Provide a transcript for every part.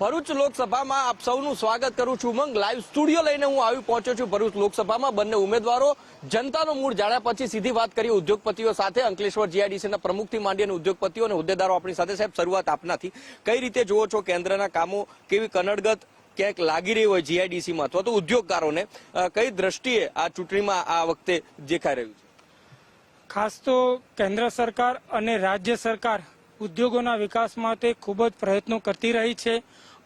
ભરૂચ લોકસભામાં આપ સૌનું સ્વાગત કરું છું. ઉમંગ લાઈવ સ્ટુડિયો લઈને હું આવી પહોંચ્યો છું ભરૂચ લોકસભામાં. બંને ઉમેદવારો જનતાનો મૂળ જાણ્યા પછી સીધી વાત કરીએ ઉદ્યોગપતિઓ સાથે. અંકલેશ્વર જીઆઈડીસીના પ્રમુખથી માંડી અને ઉદ્યોગપતિઓ અને હોદ્દેદારો આપણી સાથે. સાહેબ, શરૂઆત આપનાથી. કઈ રીતે જુઓ છો કેન્દ્રના કામો? કેવી કનડગત ક્યાંક લાગી રહી હોય જીઆઈડીસીમાં અથવા તો ઉદ્યોગકારોને કઈ દ્રષ્ટિએ આ ચૂંટણીમાં આ વખતે દેખાઈ રહ્યું છે? ખાસ તો કેન્દ્ર સરકાર અને રાજ્ય સરકાર ઉદ્યોગોના વિકાસ માટે ખૂબ જ પ્રયત્નો કરતી રહી છે.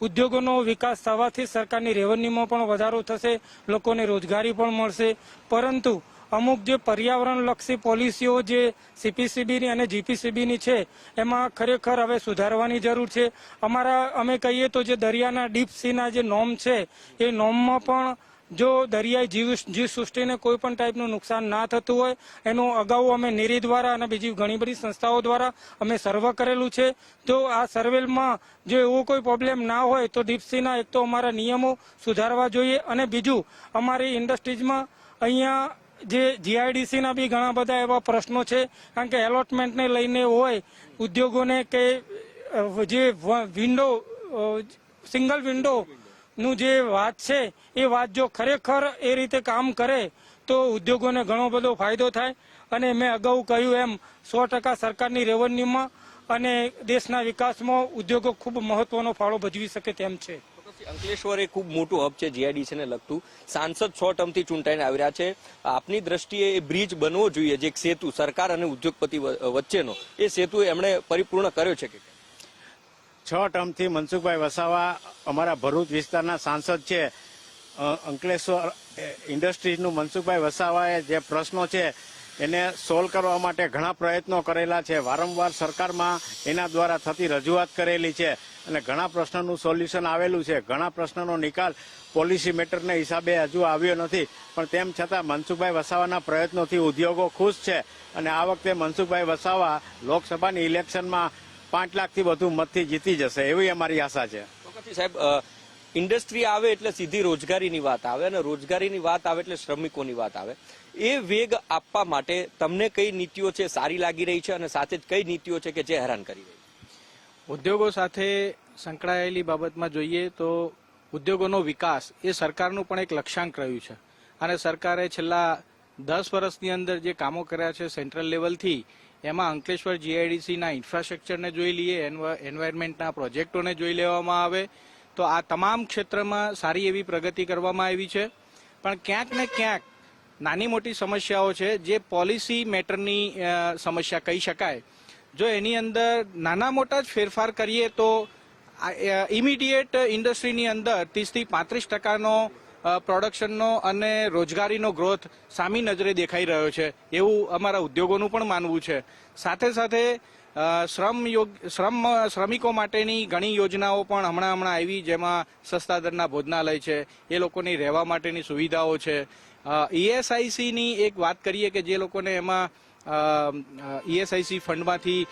ઉદ્યોગોનો વિકાસ થવાથી સરકારની રેવન્યુમાં પણ વધારો થશે, લોકોને રોજગારી પણ મળશે. પરંતુ અમુક જે પર્યાવરણલક્ષી પોલિસીઓ જે સીપીસીબીની અને જીપીસીબીની છે, એમાં ખરેખર હવે સુધારવાની જરૂર છે. અમારા, અમે કહીએ તો જે દરિયાના ડીપ સીના જે નોમ છે, એ નોમમાં પણ જો દરિયાઈ જીવ જીવ સૃષ્ટિને કોઈ પણ ટાઈપનું નુકસાન ના થતું હોય, એનું અગાઉ અમે નીરી દ્વારા અને બીજી ઘણી બધી સંસ્થાઓ દ્વારા અમે સર્વે કરેલું છે. તો આ સર્વેલમાં જો એવો કોઈ પ્રોબ્લેમ ના હોય, તો ડીપસીના એક તો અમારા નિયમો સુધારવા જોઈએ અને બીજું, અમારી ઇન્ડસ્ટ્રીઝમાં અહીંયા જે જીઆઈડીસીના બી ઘણા બધા એવા પ્રશ્નો છે, કારણ કે એલોટમેન્ટને લઈને હોય, ઉદ્યોગોને કે જે વિન્ડો સિંગલ વિન્ડો નું જે વાત છે, એ વાત જો ખરેખર એ રીતે કામ કરે, તો ઉદ્યોગોને ઘણો બધો ફાયદો થાય. અને મેં અગાઉ કહ્યું એમ, સો ટકા સરકારની રેવન્યુમાં અને દેશના વિકાસમાં ઉદ્યોગો ખૂબ મહત્વનો ફાળો ભજવી શકે તેમ છે. અંકલેશ્વર એ ખૂબ મોટું હબ છે જીઆઈડીસીને લગતું. સાંસદ છ ટર્મથી ચૂંટાઈને આવી રહ્યા છે. આપની દ્રષ્ટિએ એ બ્રિજ બનવો જોઈએ, જે સેતુ, સરકાર અને ઉદ્યોગપતિ વચ્ચેનો. એ સેતુ એમણે પરિપૂર્ણ કર્યો છે કે? છ ટર્મથી મનસુખભાઈ વસાવા અમારા ભરૂચ વિસ્તારના સાંસદ છે. અંકલેશ્વર ઇન્ડસ્ટ્રીઝનું મનસુખભાઈ વસાવાએ જે પ્રશ્નો છે, એને સોલ્વ કરવા માટે ઘણા પ્રયત્નો કરેલા છે. વારંવાર સરકારમાં એના દ્વારા થતી રજૂઆત કરેલી છે અને ઘણા પ્રશ્નોનું સોલ્યુશન આવેલું છે. ઘણા પ્રશ્નોનો નિકાલ પોલિસી મેટરને હિસાબે હજુ આવ્યો નથી. પણ તેમ છતાં મનસુખભાઈ વસાવાના પ્રયત્નોથી ઉદ્યોગો ખુશ છે અને આ વખતે મનસુખભાઈ વસાવા લોકસભાની ઇલેક્શનમાં પાંચ લાખથી વધુ મતથી જીતી જશે એવી અમારી આશા છે. સાહેબ ઇન્ડસ્ટ્રી આવે એટલે સીધી રોજગારીની વાત આવે અને રોજગારીની વાત આવે એટલે શ્રમિકોની વાત આવે. એ વેગ આપવા માટે તમને કઈ નીતિઓ છે સારી લાગી રહી છે અને સાથે જ કઈ નીતિઓ છે કે જે હેરાન કરી રહી છે? ઉદ્યોગો સાથે સંકળાયેલી બાબતમાં જોઈએ તો ઉદ્યોગોનો વિકાસ એ સરકારનું પણ એક લક્ષ્યાંક રહ્યું છે. અને સરકારે છેલ્લા દસ વર્ષની અંદર જે કામો કર્યા છે સેન્ટ્રલ લેવલથી એમાં અંકલેશ્વર જીઆઈડીસીના ઇન્ફ્રાસ્ટ્રક્ચરને જોઈ લઈએ એન્વાયરમેન્ટના પ્રોજેક્ટોને જોઈ લેવામાં આવે. તો આ તમામ ક્ષેત્રમાં સારી એવી પ્રગતિ કરવામાં આવી છે. પણ ક્યાંક ને ક્યાંક નાની મોટી સમસ્યાઓ છે, જે પોલિસી મેટરની સમસ્યા કહી શકાય. જો એની અંદર નાના મોટા જ ફેરફાર કરીએ તો ઇમિડિયેટ ઇન્ડસ્ટ્રીની અંદર ત્રીસથી પાંત્રીસ ટકાનો પ્રોડક્શનનો અને રોજગારીનો ગ્રોથ સામી નજરે દેખાઈ રહ્યો છે, એવું અમારા ઉદ્યોગોનું પણ માનવું છે. સાથે સાથે શ્રમ શ્રમ, શ્રમિકો માટેની ઘણી યોજનાઓ પણ હમણાં હમણાં આવી, જેમાં સસ્તા દરના ભોજનાલય છે, એ લોકોની રહેવા માટેની સુવિધાઓ છે. ઈએસઆઈસીની એક વાત કરીએ કે જે લોકોને એમાં ઈએસઆઈસી ફંડમાંથી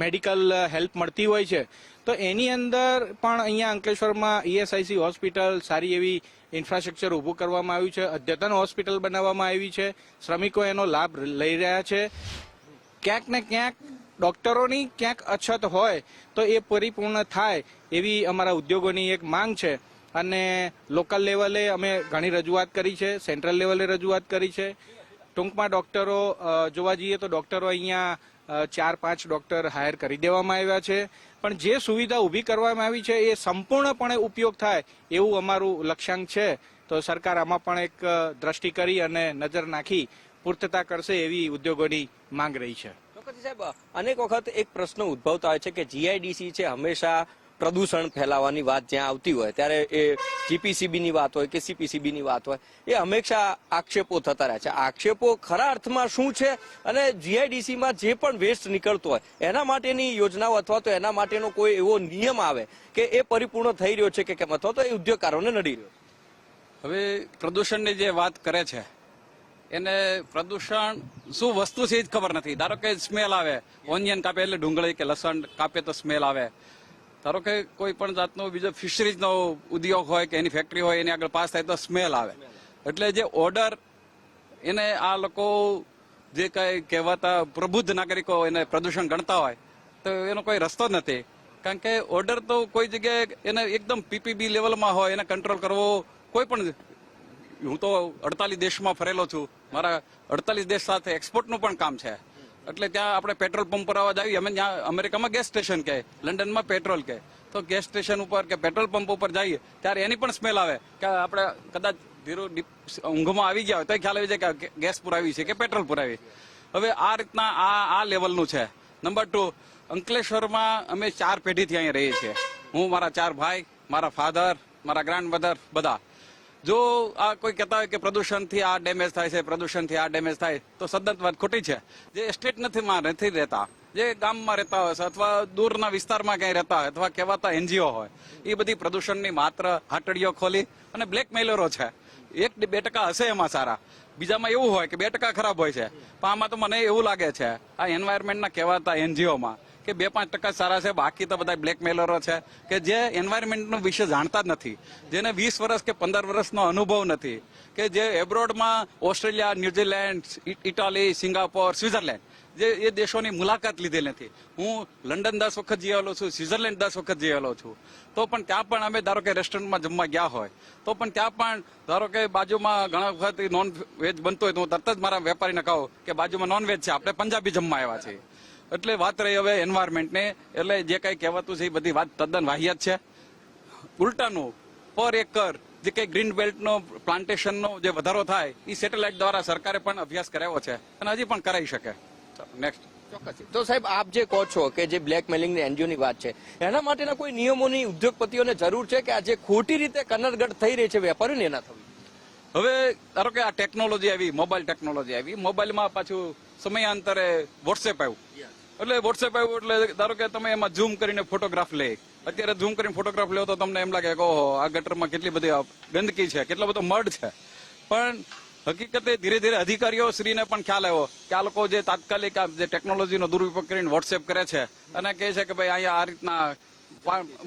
મેડિકલ હેલ્પ મળતી હોય છે. તો એની અંદર પણ અહીંયા અંકલેશ્વરમાં ઈએસઆઈસી હોસ્પિટલ સારી એવી ઇન્ફ્રાસ્ટ્રક્ચર ઊભું કરવામાં આવ્યું છે. અદ્યતન હોસ્પિટલ બનાવવામાં આવી છે. શ્રમિકો એનો લાભ લઈ રહ્યા છે. ક્યાંક ને ક્યાંક ડોક્ટરોની ક્યાંક અછત હોય તો એ પરિપૂર્ણ થાય એવી અમારા ઉદ્યોગોની એક માંગ છે. અને લોકલ લેવલે અમે ઘણી રજૂઆત કરી છે. સેન્ટ્રલ લેવલે રજૂઆત કરી છે. ટૂંકમાં ડોક્ટરો જોવા જઈએ તો ડોક્ટરો અહીંયા ચાર, પાંચ ડોક્ટર હાયર કરી દેવામાં આવ્યા છે. પણ જે સુવિધા ઊભી કરવામાં આવી છે એ સંપૂર્ણપણે ઉપયોગ થાય એવું અમારું લક્ષ્યાંક છે. તો સરકાર આમાં પણ એક દ્રષ્ટિ કરી અને નજર નાખી પૂર્તતા કરશે એવી ઉદ્યોગોની માંગ રહી છે. અનેક વખત એક પ્રશ્ન ઉદ્ભવતા હોય છે કે જીઆઈડીસી છે હંમેશા પ્રદૂષણ ફેલાવવાની વાત જ્યાં આવતી હોય, ત્યારે એ જીપીસીબીની વાત હોય કે સીપીસીબીની વાત હોય, એ હંમેશા આક્ષેપો થતા રહે છે. આક્ષેપો ખરા અર્થમાં શું છે? અને જીઆઈડીસીમાં જે પણ વેસ્ટ નીકળતો હોય, એના માટેની યોજનાઓ અથવા તો એના માટેનો કોઈ એવો નિયમ આવે કે એ પરિપૂર્ણ થઈ રહ્યો છે કે કેમ? અથવા તો એ ઉદ્યોગકારોને નડી રહ્યો હવે પ્રદૂષણની જે વાત કરે છે, એને પ્રદૂષણ શું વસ્તુ છે એ જ ખબર નથી. ધારો કે સ્મેલ આવે ઓનિયન કાપે એટલે ડુંગળી કે લસણ કાપે તો સ્મેલ આવે. ધારો કે કોઈ પણ જાતનો બીજો ફિશરીઝનો ઉદ્યોગ હોય કે એની ફેક્ટરી હોય, એની આગળ પાસ થાય તો સ્મેલ આવે. એટલે જે ઓર્ડર એને આ લોકો જે કઈ કહેવાતા પ્રબુદ્ધ નાગરિકો એને પ્રદૂષણ ગણતા હોય, તો એનો કોઈ રસ્તો નથી. કારણ કે ઓર્ડર તો કોઈ જગ્યાએ એને એકદમ પીપીબી લેવલમાં હોય, એને કંટ્રોલ કરવો, કોઈ પણ હું તો અડતાલીસ દેશમાં ફરેલો છું. મારા અડતાલીસ દેશ સાથે એક્સપોર્ટનું પણ કામ છે. એટલે ત્યાં આપણે પેટ્રોલ પંપ પર આવવા જઈએ અમે ત્યાં અમેરિકામાં ગેસ સ્ટેશન કહે, લંડનમાં પેટ્રોલ કહે. તો ગેસ સ્ટેશન ઉપર કે પેટ્રોલ પંપ ઉપર જઈએ, ત્યારે એની પણ સ્મેલ આવે કે આપણે કદાચ ધીરો ઊંઘમાં આવી ગયા હોય તો ખ્યાલ આવી જાય કે ગેસ પુરાવી છે કે પેટ્રોલ પુરાવી. હવે આ રીતના આ આ લેવલનું છે. નંબર ટુ અંકલેશ્વરમાં અમે ચાર પેઢીથી અહીંયા રહીએ છીએ. હું, મારા ચાર ભાઈ, મારા ફાધર મારા ગ્રાન્ડ મધર બધા. જો આ કોઈ કહેતા હોય કે પ્રદૂષણથી આ ડેમેજ થાય છે, પ્રદૂષણથી આ ડેમેજ થાય, તો સદંત વાત ખોટી છે. જે એસ્ટેટ નથી માં, નથી રહેતા. જે ગામમાં રહેતા હોય અથવા દૂરના વિસ્તારમાં ક્યાંય રહેતા હોય અથવા કહેવાતા એનજીઓ હોય, એ બધી પ્રદૂષણની માત્ર હાટડીઓ ખોલી અને બ્લેકમેલરો છે. એક બે ટકા હશે એમાં સારા. બીજામાં એવું હોય કે બે ટકા ખરાબ હોય છે. પણ આમાં તો મને એવું લાગે છે, આ એન્વાયરમેન્ટના કહેવાતા એનજીઓમાં કે બે પાંચ ટકા સારા છે, બાકી તો બધા બ્લેકમેલરો છે, કે જે એન્વાયરમેન્ટનો વિશે જાણતા જ નથી. જેને વીસ વર્ષ કે પંદર વર્ષનો અનુભવ નથી. કે જે એબ્રોડમાં Australia, New Zealand Italy, Singapore Switzerland જે એ દેશોની મુલાકાત લીધેલી નથી. હું લંડન દસ વખત જઈ આવેલો છું સ્વિટ્ઝરલેન્ડ દસ વખત જઈ આવેલો છું. તો પણ ત્યાં પણ અમે ધારો કે રેસ્ટોરન્ટમાં જમવા ગયા હોય, તો પણ ત્યાં પણ ધારો કે બાજુમાં ઘણા વખત નોન વેજ બનતો હોય તો હું તરત જ મારા વેપારીને કહું કે બાજુમાં નોન વેજ છે, આપણે પંજાબી જમવા આવ્યા છીએ. એટલે વાત રહી હવે એન્વાયરમેન્ટને એટલે જે કઈ કહેવાતું છે એ બધી વાત તદ્દન વાહિયાત છે. ઉલટાનું પર એકર જે કઈ ગ્રીન બેલ્ટનો પ્લાન્ટેશનનો જે વધારો થાય એ સેટેલાઇટ દ્વારા સરકારે પણ અભ્યાસ કરાવ્યો છે અને હજી પણ કરાવી શકે. નેક્સ્ટ ચોક્કસ. તો સાહેબ આપ જે કહો છો કે જે બ્લેકમેલિંગ ને NGO ની વાત છે એના માટેના કોઈ નિયમોની ઉદ્યોગપતિઓને જરૂર છે કે આ જે ખોટી રીતે કન્નરગઢ થઈ રહી છે વેપારીઓને એના થવી હવે ધારો કે આ ટેકનોલોજી આવી મોબાઈલ ટેકનોલોજી આવી મોબાઈલમાં પાછું સમયાંતરે વોટ્સએપ આવ્યું. એટલે વોટ્સએપ આવ્યું એટલે ધારો કે તમે એમાં ઝૂમ કરીને ફોટોગ્રાફ લે. અત્યારે ઝૂમ કરીને ફોટોગ્રાફ લેવો તો તમને એમ લાગે કે ઓહો આ ગટરમાં કેટલી બધી ગંદકી છે કેટલો બધો મડ છે. પણ હકીકતે ધીરે ધીરે અધિકારીઓ શ્રીને પણ ખ્યાલ આવ્યો કે આ લોકો જે તાત્કાલિક આ જે ટેકનોલોજીનો દુરુપયોગ કરીને વોટ્સએપ કરે છે અને કહે છે કે ભાઈ અહીંયા આ રીતના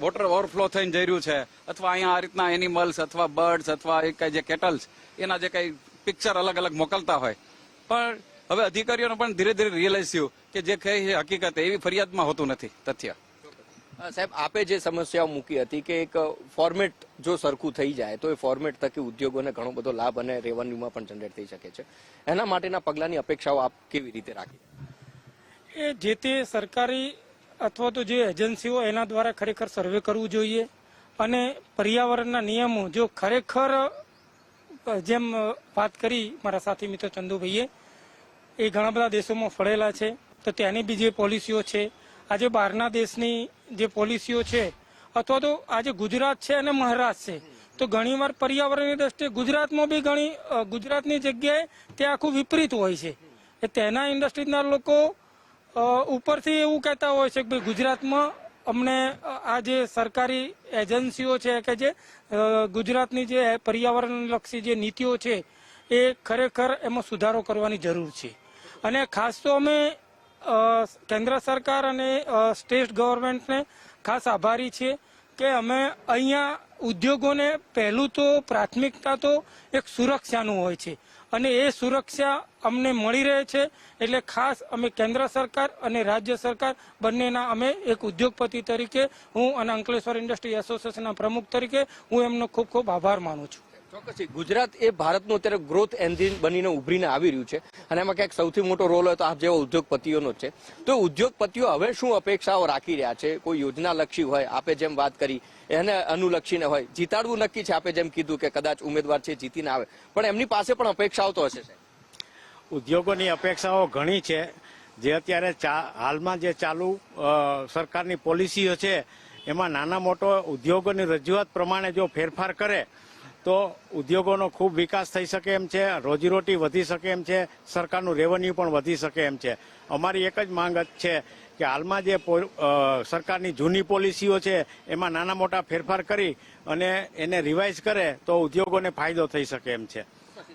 વોટર ઓવરફ્લો થઈને જઈ રહ્યું છે અથવા અહીંયા આ રીતના એનિમલ્સ અથવા બર્ડ્સ અથવા એ કઈ જે કેટલ્સ એના જે કઈ પિક્ચર અલગ અલગ મોકલતા હોય. પણ હવે અધિકારીઓને પણ ધીરે ધીરે રિયલાઇઝ થયું કે જે કહે છે હકીકત એવી ફરિયાદમાં હોતું નથી તથ્ય. સાહેબ આપે જે સમસ્યાઓ મૂકી હતી કે એક ફોર્મેટ જો સરખું થઈ જાય તો એ ફોર્મેટ થકી ઉદ્યોગોને ઘણો બધો લાભ અને રેવન્યુમાં પણ જનરેટ થઈ શકે છે. એના માટેના પગલાંની અપેક્ષાઓ આપ કેવી રીતે રાખી? એ જે તે સરકારી અથવા તો જે એજન્સીઓ એના દ્વારા ખરેખર સર્વે કરવું જોઈએ અને પર્યાવરણના નિયમો જો ખરેખર જેમ વાત કરી મારા સાથી મિત્ર ચંદુભાઈએ એ ઘણા બધા દેશોમાં ફળેલા છે. તો ત્યાંની બી જે પોલિસીઓ છે આજે બહારના દેશની જે પોલિસીઓ છે, અથવા તો આજે ગુજરાત છે અને મહારાષ્ટ્ર છે, તો ઘણીવાર પર્યાવરણની દ્રષ્ટિએ ગુજરાતમાં બી ઘણી ગુજરાતની જગ્યાએ તે આખું વિપરીત હોય છે. એ તેના ઇન્ડસ્ટ્રીના લોકો ઉપરથી એવું કહેતા હોય છે કે ભાઈ ગુજરાતમાં અમને આ જે સરકારી એજન્સીઓ છે કે જે ગુજરાતની જે પર્યાવરણલક્ષી જે નીતિઓ છે, એ ખરેખર એમાં સુધારો કરવાની જરૂર છે. અને ખાસ તો અમે કેન્દ્ર સરકાર અને સ્ટેટ ગવર્મેન્ટને ખાસ આભારી છીએ કે અમે અહીંયા ઉદ્યોગોને પહેલું તો પ્રાથમિકતા તો એક સુરક્ષાનું હોય છે. અને એ સુરક્ષા અમને મળી રહે છે એટલે ખાસ અમે કેન્દ્ર સરકાર અને રાજ્ય સરકાર બંનેના અમે એક ઉદ્યોગપતિ તરીકે હું અને અંકલેશ્વર ઇન્ડસ્ટ્રી એસોસિએશનના પ્રમુખ તરીકે હું એમનો ખૂબ ખૂબ આભાર માનું છું. ચોક્કસથી ગુજરાત એ ભારતનું અત્યારે ગ્રોથ એન્જિન બનીને ઉભરીને આવી રહ્યું છે. અને એમાં ક્યાંક સૌથી મોટો રોલ હોય તો આપ જેવા ઉદ્યોગપતિઓનો છે. તો ઉદ્યોગપતિઓ હવે શું અપેક્ષાઓ રાખી રહ્યા છે? કોઈ યોજના લક્ષી હોય, આપે જેમ વાત કરી, એને અનુલક્ષીને હોય. જીતાડવું નક્કી છે, આપે જેમ કીધું કે કદાચ ઉમેદવાર છે જીતીને આવે. પણ એમની પાસે પણ અપેક્ષાઓ તો હશે ઉદ્યોગોની અપેક્ષાઓ ઘણી છે. જે અત્યારે હાલમાં જે ચાલુ સરકારની પોલિસીઓ છે, એમાં નાના મોટો ઉદ્યોગોની રજૂઆત પ્રમાણે જો ફેરફાર કરે તો ઉદ્યોગોનો ખૂબ વિકાસ થઈ શકે એમ છે, રોજીરોટી વધી શકે એમ છે, સરકારનું રેવન્યુ પણ વધી શકે એમ છે. અમારી એક જ માંગ છે કે હાલમાં જે સરકારની જૂની પોલિસીઓ છે, એમાં નાના મોટા ફેરફાર કરી અને એને રિવાઇઝ કરે તો ઉદ્યોગોને ફાયદો થઈ શકે એમ છે.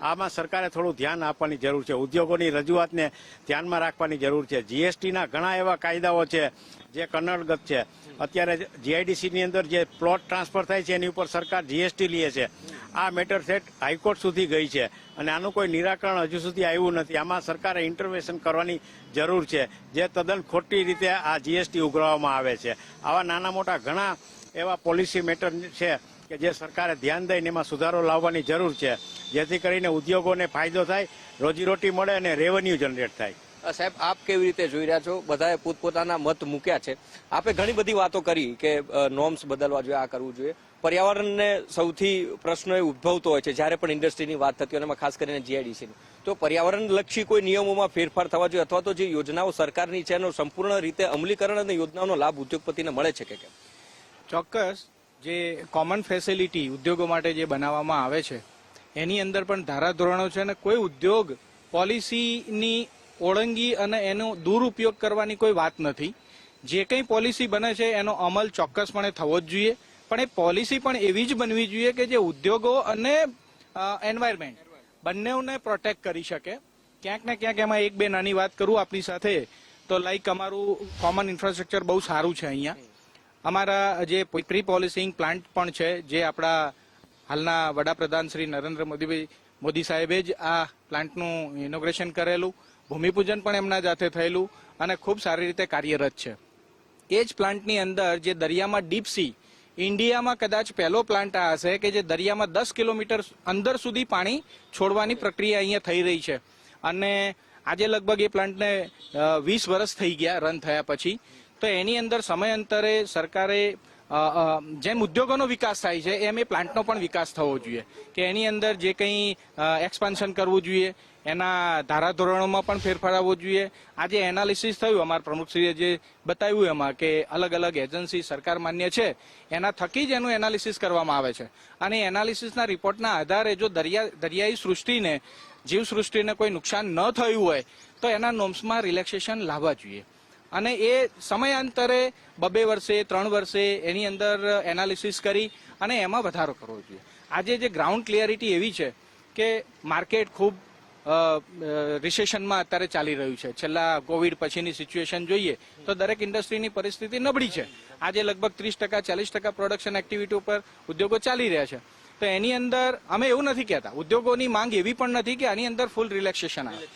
આમાં સરકારે થોડું ધ્યાન આપવાની જરૂર છે. ઉદ્યોગોની રજૂઆતને ધ્યાનમાં રાખવાની જરૂર છે. જીએસટીના ઘણા એવા કાયદાઓ છે, જે કન્નડગત છે. અત્યારે જીઆઈડીસીની અંદર જે પ્લોટ ટ્રાન્સફર થાય છે, એની ઉપર સરકાર જીએસટી લે છે. આ મેટર સેટ હાઈકોર્ટ સુધી ગઈ છે. અને આનું કોઈ નિરાકરણ હજુ સુધી આવ્યું નથી. આમાં સરકારે ઇન્ટરવેશન કરવાની જરૂર છે, જે તદ્દન ખોટી રીતે આ જીએસટી ઉઘરાવવામાં આવે છે. આવા નાના મોટા ઘણા એવા પોલિસી મેટર છે કે જે સરકારે ધ્યાન દઈને એમાં સુધારો લાવવાની જરૂર છે. જેથી કરીને ઉદ્યોગોને ફાયદો થાય, રોજીરોટી મળે અને રેવન્યુ જનરેટ થાય. સાહેબ, આપ કેવી રીતે જોઈ રહ્યા છો? બધાએ પોતપોતાના મત મૂક્યા છે. આપે ઘણી બધી વાતો કરી કે નોર્મ્સ બદલવા જોઈએ, આ કરવું જોઈએ. પર્યાવરણને સૌથી પ્રશ્નો એ ઉદ્ભવતો હોય છે, જ્યારે પણ ઇન્ડસ્ટ્રીની વાત થતી હોય એમાં ખાસ કરીને જીઆઈડીસીની તો પર્યાવરણ લક્ષી કોઈ નિયમોમાં ફેરફાર થવા જોઈએ, અથવા તો જે યોજનાઓ સરકારની છે, એનો સંપૂર્ણ રીતે અમલીકરણ અને યોજનાઓનો લાભ ઉદ્યોગપતિને મળે છે કે કેમ? ચોક્કસ, જે કોમન ફેસિલિટી ઉદ્યોગો માટે જે બનાવવામાં આવે છે, એની અંદર પણ ધારાધોરણો છે અને કોઈ ઉદ્યોગ પોલિસીની ઓળંગી અને એનો દુરુપયોગ કરવાની કોઈ વાત નથી. જે કંઈ પોલિસી બને છે, એનો અમલ ચોક્કસપણે થવો જ જોઈએ. પણ એ પોલિસી પણ એવી જ બનવી જોઈએ કે જે ઉદ્યોગો અને એન્વાયરમેન્ટ બંનેઓને પ્રોટેક્ટ કરી શકે. ક્યાંક ને ક્યાંક એમાં એક બે નાની વાત કરું આપની સાથે. તો લાઈક અમારું કોમન ઇન્ફ્રાસ્ટ્રક્ચર બહુ સારું છે અહીંયા. અમારા જે પ્રી પોલિસિંગ પ્લાન્ટ પણ છે, જે આપણા હાલના વડાપ્રધાન શ્રી નરેન્દ્ર મોદીભાઈ મોદી સાહેબે જ આ પ્લાન્ટનું ઇનોગ્રેશન કરેલું. ભૂમિપૂજન પણ એમના જાતે થયેલું અને ખૂબ સારી રીતે કાર્યરત છે. એ જ પ્લાન્ટની અંદર જે દરિયામાં ડીપ સી ઇન્ડિયામાં કદાચ પહેલો પ્લાન્ટ આ હશે કે જે દરિયામાં દસ કિલોમીટર અંદર સુધી પાણી છોડવાની પ્રક્રિયા અહીંયા થઈ રહી છે. અને આજે લગભગ એ પ્લાન્ટને વીસ વર્ષ થઈ ગયા રન થયા પછી. તો એની અંદર સમયાંતરે સરકારે જેમ ઉદ્યોગોનો વિકાસ થાય છે, એમ એ પ્લાન્ટનો પણ વિકાસ થવો જોઈએ. કે એની અંદર જે કંઈ એક્સપાન્શન કરવું જોઈએ એના ધારાધોરણોમાં પણ ફેરફાર આવવો જોઈએ. આજે એનાલિસિસ થયું, અમારા પ્રમુખશ્રીએ જે બતાવ્યું એમાં કે અલગ અલગ એજન્સી સરકાર માન્ય છે, એના થકી જ એનું એનાલિસિસ કરવામાં આવે છે. અને એનાલિસિસના રિપોર્ટના આધારે જો દરિયા, દરિયાઈ સૃષ્ટિને જીવસૃષ્ટિને કોઈ નુકસાન ન થયું હોય, તો એના નોમ્સમાં રિલેક્સેશન લાવવા જોઈએ. અને એ સમયાંતરે બબે વર્ષે, ત્રણ વર્ષે એની અંદર એનાલિસિસ કરી અને એમાં વધારો કરવો જોઈએ. આજે જે ગ્રાઉન્ડ ક્લિયરિટી એવી છે કે માર્કેટ ખૂબ રિસેશનમાં અત્યારે ચાલી રહ્યું છે. છેલ્લા કોવિડ પછીની સિચ્યુએશન જોઈએ તો દરેક ઇન્ડસ્ટ્રીની પરિસ્થિતિ નબળી છે. આજે લગભગ ત્રીસ ટકા, ચાલીસ ટકા પ્રોડક્શન એક્ટિવિટી ઉપર ઉદ્યોગો ચાલી રહ્યા છે. તો એની અંદર અમે એવું નથી કહેતા. ઉદ્યોગોની માંગ એવી પણ નથી કે આની અંદર ફૂલ રિલેક્સેશન આવે.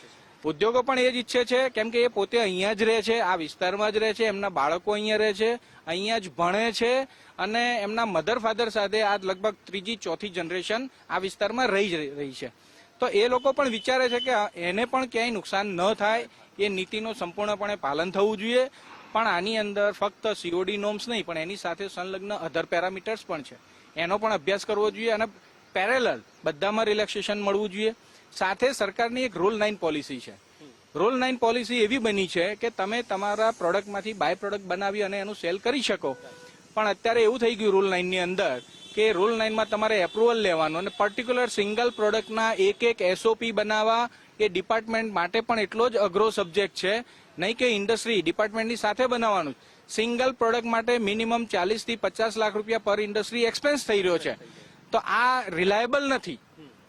ઉદ્યોગો પણ એ જ ઈચ્છે છે, કેમ કે એ પોતે અહીંયા જ રહે છે, આ વિસ્તારમાં જ રહે છે, એમના બાળકો અહીંયા રહે છે, અહીંયા જ ભણે છે અને એમના મધર ફાધર સાથે આ લગભગ ત્રીજી, ચોથી જનરેશન આ વિસ્તારમાં રહી રહી છે. તો એ લોકો પણ વિચારે છે કે એને પણ ક્યાંય નુકસાન ન થાય, એ નીતિનું સંપૂર્ણપણે પાલન થવું જોઈએ. પણ આની અંદર ફક્ત સીઓડી નોમ્સ નહીં, પણ એની સાથે સંલગ્ન અધર પેરામીટર્સ પણ છે. એનો પણ અભ્યાસ કરવો જોઈએ અને પેરેલલ બધામાં રિલેક્સેશન મળવું જોઈએ. સાથે સરકારની એક રોલ નાઇન પોલિસી છે. રોલ નાઇન પોલિસી એવી બની છે કે તમે તમારા પ્રોડક્ટમાંથી બાય પ્રોડક્ટ બનાવી અને એનું સેલ કરી શકો. પણ અત્યારે એવું થઈ ગયું રૂલ નાઇનની અંદર કે રૂલ નાઇનમાં તમારે એપ્રુવલ લેવાનું અને પર્ટિક્યુલર સિંગલ પ્રોડક્ટના એક એક એસઓપી બનાવવા એ ડિપાર્ટમેન્ટ માટે પણ એટલો જ અઘરો સબ્જેક્ટ છે. નહીં કે ઇન્ડસ્ટ્રી ડિપાર્ટમેન્ટની સાથે બનાવવાનું સિંગલ પ્રોડક્ટ માટે મિનિમમ ચાલીસથી પચાસ લાખ રૂપિયા પર ઇન્ડસ્ટ્રી એક્સપેન્સ થઈ રહ્યો છે. તો આ રિલાયબલ નથી.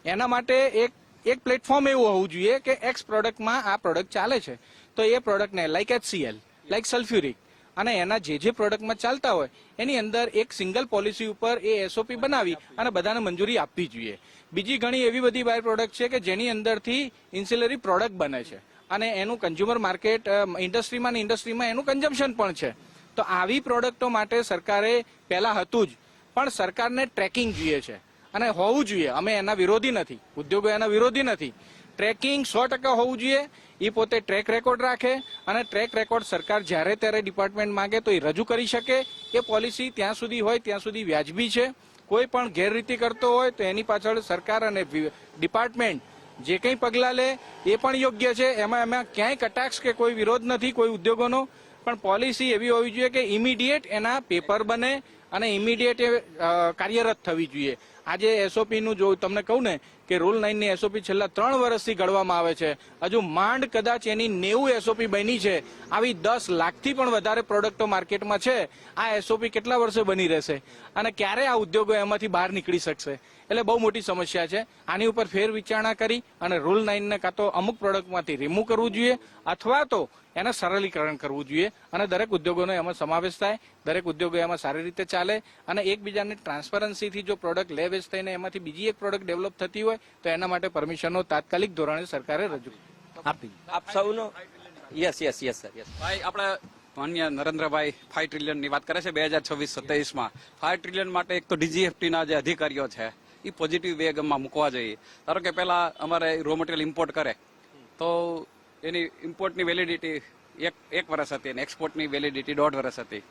એના માટે એક એક પ્લેટફોર્મ એવું હોવું જોઈએ કે એક્સ પ્રોડક્ટમાં આ પ્રોડક્ટ ચાલે છે. તો એ પ્રોડક્ટને લાઈક એચસીએલ લાઈક સલ્ફ્યુરિક અને એના જે જે પ્રોડક્ટમાં ચાલતા હોય, એની અંદર એક સિંગલ પોલિસી ઉપર એ એસઓપી બનાવી અને બધાને મંજૂરી આપવી જોઈએ. બીજી ઘણી એવી બધી બાય પ્રોડક્ટ છે કે જેની અંદરથી ઇન્સિલરી પ્રોડક્ટ બને છે. અને એનું કન્ઝ્યુમર માર્કેટ ઇન્ડસ્ટ્રીમાં ને ઇન્ડસ્ટ્રીમાં એનું કન્ઝમ્પશન પણ છે. તો આવી પ્રોડક્ટો માટે સરકારે પહેલા હતું જ, પણ સરકારને ટ્રેકિંગ જોઈએ છે. અને હોવું જોઈએ. અમે એના વિરોધી નથી. ઉદ્યોગો એના વિરોધી નથી. ટ્રેકિંગ સો ટકા હોવું જોઈએ. એ પોતે ટ્રેક રેકોર્ડ રાખે અને ટ્રેક રેકોર્ડ સરકાર જ્યારે ત્યારે ડિપાર્ટમેન્ટ માંગે તો એ રજૂ કરી શકે એ પોલિસી ત્યાં સુધી હોય, ત્યાં સુધી વ્યાજબી છે. કોઈ પણ ગેરરીતિ કરતો હોય તો એની પાછળ સરકાર અને ડિપાર્ટમેન્ટ જે કંઈ પગલાં લે એ પણ યોગ્ય છે. એમાં એમાં ક્યાંય કટાક્ષ કે કોઈ વિરોધ નથી કોઈ ઉદ્યોગોનો. પણ પોલિસી એવી હોવી જોઈએ કે ઇમિડિયેટ એના પેપર બને અને ઇમિડિયેટ કાર્યરત થવી જોઈએ. આજે એસઓપીનું જો તમને કહું ને કે રૂલ નાઇનની એસઓપી છેલ્લા ત્રણ વર્ષથી ઘડવામાં આવે છે. હજુ માંડ કદાચ એની નેવું એસઓપી બની છે. આવી દસ લાખથી પણ વધારે પ્રોડક્ટો માર્કેટમાં છે. આ એસઓપી કેટલા વર્ષે બની રહેશે? અને ક્યારે આ ઉદ્યોગો એમાંથી બહાર નીકળી શકશે? એટલે બહુ મોટી સમસ્યા છે. આની ઉપર ફેર વિચારણા કરી અને રૂલ નાઇનને કાં તો અમુક પ્રોડક્ટમાંથી રિમૂવ કરવું જોઈએ અથવા તો એને સરળીકરણ કરવું જોઈએ. અને દરેક ઉદ્યોગોનો એમાં સમાવેશ થાય. દરેક ઉદ્યોગો એમાં સારી રીતે ચાલે. અને એકબીજાની ટ્રાન્સપરન્સીથી જો પ્રોડક્ટ લે વેચ થઈને એમાંથી બીજી એક પ્રોડક્ટ ડેવલપ થતી હોય તો એના માટે પરમિશનો તાત્કાલિક ધોરણે સરકારે રજૂ આપી. આપ સૌનો? Yes yes yes sir yes ભાઈ આપણા માન્ય નરેન્દ્રભાઈ ફાઈવ ટ્રિલિયનની વાત કરે છે બે હજાર છવ્વીસ સત્યાવીસમાં ફાઈવ ટ્રિલિયન માટે એક તો ડીજીએફટી ના જે અધિકારીઓ છે એ પોઝિટિવ વેગમાં મૂકવા જોઈએ. ધારો કે પેલા અમારે રો મટીરિયલ ઇમ્પોર્ટ કરે તો એની ઇમ્પોર્ટની વેલિડિટી એક એક વર્ષ હતી અને એક્સપોર્ટની વેલિડિટી દોઢ વર્ષ હતી.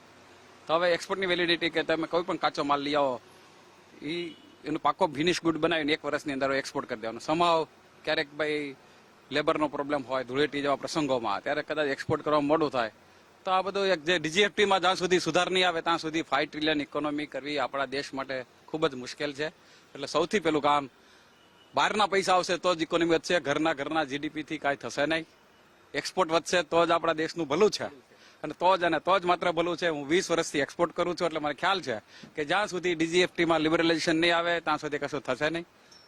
તો હવે એક્સપોર્ટની વેલિડિટી કે તમે કોઈ પણ કાચો માલ લઈ આવો એ એનો પાકો ફિનિશ ગુડ બનાવીને એક વર્ષની અંદર એક્સપોર્ટ કરી દેવાનો. સમાવ ક્યારેક ભાઈ લેબરનો પ્રોબ્લેમ હોય, ધૂળેટી જેવા પ્રસંગોમાં, ત્યારે કદાચ એક્સપોર્ટ કરવામાં મોડું થાય. તો આ બધું એક જે ડીજીએફટીમાં જ્યાં સુધી સુધાર નહીં આવે, ત્યાં સુધી ફાઈવ ટ્રિલિયન ઇકોનોમી કરવી આપણા દેશ માટે ખૂબ જ મુશ્કેલ છે. એટલે સૌથી પહેલું કામ, બહારના પૈસા આવશે તો જ ઇકોનોમી વધશે, ઘરના ઘરના જીડીપીથી કાંઈ થશે નહીં. એક્સપોર્ટ વધશે તો જ આપણા દેશનું ભલું છે. અને તો જ અને તો જ માત્ર ભલું છે. હું વીસ વર્ષથી એક્સપોર્ટ કરું છું એટલે મને ખ્યાલ છે કે જ્યાં સુધી ડીજીએફટીમાં લિબરલાઇઝેશન નહીં આવે ત્યાં સુધી કશું થશે નહીં.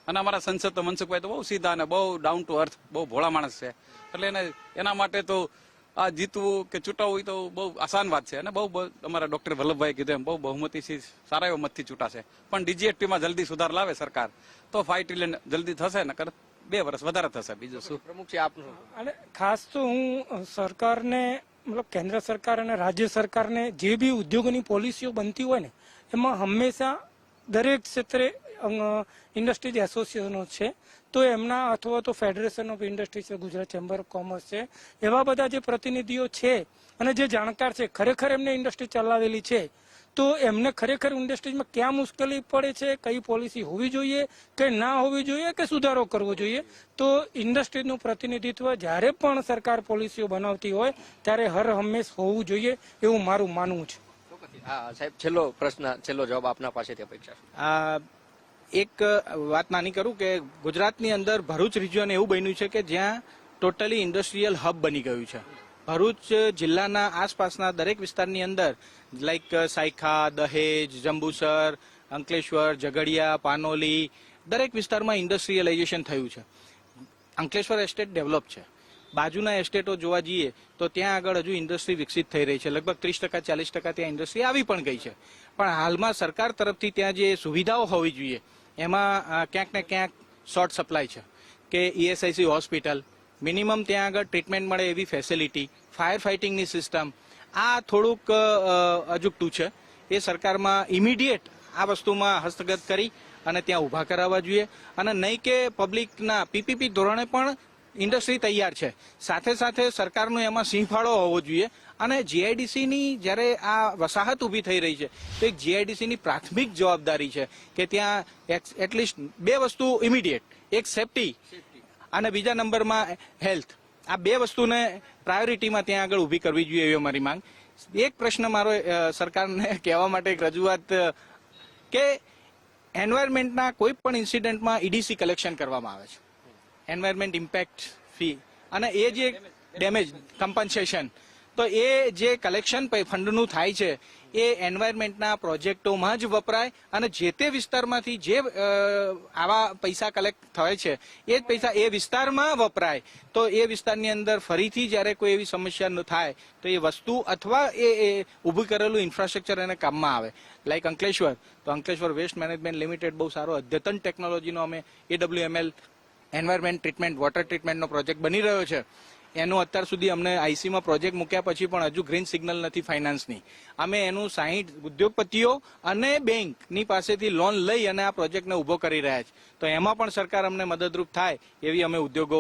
અને અમારા સંસદ તો મનસુખભાઈ તો બહુ સીધા અને બહુ ડાઉન ટુ અર્થ બહુ ભોળા માણસ છે. એટલે એને એના માટે તો આ જીતવું કે ચૂંટાવવું એ તો બહુ આસાન વાત છે. અને બહુ બહુ- અમારા ડોક્ટર વલ્લભભાઈ કીધું એમ બહુ બહુમતીથી સારા એવા મતથી ચૂંટાશે. પણ ડીજીએફટીમાં જલ્દી સુધાર લાવે સરકાર તો ફાઈવ ટ્રિલિયન જલ્દી થશે ને કર બે વર્ષ વધારે થશે. બીજું શું? પ્રમુખ છે આપનું. અને ખાસ તો હું સરકારને મતલબ કેન્દ્ર સરકાર અને રાજ્ય સરકારને જે બી ઉદ્યોગોની પોલિસીઓ બનતી હોય ને, એમાં હંમેશા દરેક ક્ષેત્રે ઇન્ડસ્ટ્રીઝ એસોસિએશનો છે. તો એમના અથવા તો ફેડરેશન ઓફ ઇન્ડસ્ટ્રી છે, ગુજરાત ચેમ્બર ઓફ કોમર્સ છે, એવા બધા જે પ્રતિનિધિઓ છે અને જે જાણકાર છે, ખરેખર એમને ઇન્ડસ્ટ્રી ચલાવેલી છે. તો એમને ખરેખર ઇન્ડસ્ટ્રીઝમાં ક્યાં મુશ્કેલી પડે છે કઈ પોલિસી હોવી જોઈએ કે ના હોવી જોઈએ કે સુધારો કરવો જોઈએ? તો ઇન્ડસ્ટ્રીનું પ્રતિનિધિત્વ જ્યારે પણ સરકાર પોલિસીઓ બનાવતી હોય ત્યારે હર હંમેશ હોવું જોઈએ એવું મારું માનવું છે. હા સાહેબ છેલ્લો પ્રશ્ન છેલ્લો જવાબ આપના પાસેથી અપેક્ષા એક વાત નાની કરું કે ગુજરાતની અંદર ભરૂચ રિજિયન એવું બન્યું છે કે જ્યાં ટોટલી ઇન્ડસ્ટ્રીયલ હબ બની ગયું છે. ભરૂચ જિલ્લાના આસપાસના દરેક વિસ્તારની અંદર લાઈક સાયખા દહેજ જંબુસર અંકલેશ્વર ઝઘડિયા પાનોલી દરેક વિસ્તારમાં ઇન્ડસ્ટ્રીયલાઇઝેશન થયું છે. અંકલેશ્વર એસ્ટેટ ડેવલપ છે. બાજુના એસ્ટેટો જોવા જઈએ, તો ત્યાં આગળ હજુ ઇન્ડસ્ટ્રી વિકસિત થઈ રહી છે. લગભગ ત્રીસ ટકા, ચાલીસ ટકા ત્યાં ઇન્ડસ્ટ્રી આવી પણ ગઈ છે. પણ હાલમાં સરકાર તરફથી ત્યાં જે સુવિધાઓ હોવી જોઈએ, એમાં ક્યાંક ને ક્યાંક શોર્ટ સપ્લાય છે. કે ઈએસઆઈસી હોસ્પિટલ મિનિમમ ત્યાં આગળ ટ્રીટમેન્ટ મળે એવી ફેસિલિટી ફાયર ફાઇટિંગની સિસ્ટમ આ થોડુંક અ, અ, છે. એ સરકારમાં ઇમિડિયેટ આ વસ્તુમાં હસ્તગત કરી અને ત્યાં ઊભા કરાવવા જોઈએ. અને નહીં કે પબ્લિકના પીપીપી ધોરણે પણ ઇન્ડસ્ટ્રી તૈયાર છે. સાથે સાથે સરકારનો એમાં સિંહફાળો હોવો જોઈએ. અને જીઆઈડીસીની જ્યારે આ વસાહત ઊભી થઈ રહી છે તો એક જીઆઈડીસીની પ્રાથમિક જવાબદારી છે કે ત્યાં એટલીસ્ટ બે વસ્તુ ઇમિડિયેટ એક સેફટી અને બીજા નંબરમાં હેલ્થ આ બે વસ્તુને પ્રાયોરિટીમાં ત્યાં આગળ ઊભી કરવી જોઈએ એવી અમારી માંગ. એક પ્રશ્ન મારો સરકારને કહેવા માટે એક રજૂઆત કે એન્વાયરમેન્ટના કોઈ પણ ઇન્સિડન્ટમાં ઈડીસી કલેક્શન કરવામાં આવે છે. એન્વાયરમેન્ટ ઇમ્પેક્ટ ફી અને એ જે ડેમેજ કમ્પન્સેશન. તો એ જે કલેક્શન ફંડનું થાય છે એ એન્વાયરમેન્ટના પ્રોજેક્ટોમાં જ વપરાય અને જે તે વિસ્તારમાંથી જે આવા પૈસા કલેક્ટ થાય છે, એ જ પૈસા એ વિસ્તારમાં વપરાય. તો એ વિસ્તારની અંદર ફરીથી જ્યારે કોઈ એવી સમસ્યા થાય, તો એ વસ્તુ અથવા એ ઊભું કરેલું ઇન્ફ્રાસ્ટ્રક્ચર એને કામમાં આવે. લાઈક અંકલેશ્વર, તો અંકલેશ્વર વેસ્ટ મેનેજમેન્ટ લિમિટેડ બહુ સારો અદ્યતન ટેકનોલોજીનો અમે એડબ્લ્યુએમએલ એન્વાયરમેન્ટ ટ્રીટમેન્ટ વોટર ટ્રીટમેન્ટનો પ્રોજેક્ટ બની રહ્યો છે. એનો અત્યાર સુધી અમને આઈસીમાં પ્રોજેક્ટ મૂક્યા પછી પણ હજુ ગ્રીન સિગ્નલ નથી ફાઇનાન્સની. અમે એનું સાહીઠ ઉદ્યોગપતિઓ અને બેંકની પાસેથી લોન લઈ અને આ પ્રોજેક્ટને ઊભો કરી રહ્યા છે. તો એમાં પણ સરકાર અમને મદદરૂપ થાય એવી અમે ઉદ્યોગો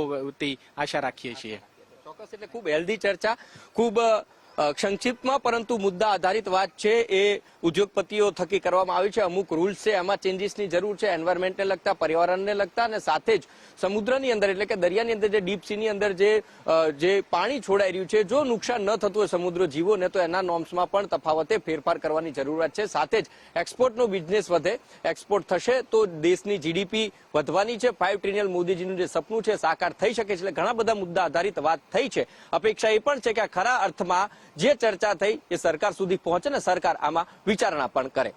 આશા રાખીએ છીએ. ચોક્કસ, એટલે ખૂબ હેલ્ધી ચર્ચા, ખૂબ સંક્ષિપ્તમાં, પરંતુ મુદ્દા આધારિત વાત છે, એ ઉદ્યોગપતિઓ થકી કરવામાં આવી છે. અમુક રૂલ્સ છે, એમાં ચેન્જીસની જરૂર છે એન્વાયરમેન્ટને લગતા, પર્યાવરણને લગતા, અને સાથે જ સમુદ્રની અંદર, એટલે કે દરિયાની અંદર જે ડીપ સીની અંદર જે જે પાણી છોડાઈ રહ્યું છે, જો નુકસાન ન થતું હોય સમુદ્ર જીવોને, તો એના નોર્મ્સમાં પણ તફાવતે ફેરફાર કરવાની જરૂરિયાત છે. સાથે જ એક્સપોર્ટનો બિઝનેસ વધે એક્સપોર્ટ થશે, તો દેશની જીડીપી વધવાની છે. ફાઈવ ટ્રિલિયન મોદીજીનું જે સપનું છે, સાકાર થઈ શકે છે. એટલે ઘણા બધા મુદ્દા આધારિત વાત થઈ છે. અપેક્ષા એ પણ છે કે આ ખરા અર્થમાં જે ચર્ચા થઈ એ સરકાર સુધી પહોંચે ને સરકાર આમાં વિચારણા પણ કરે.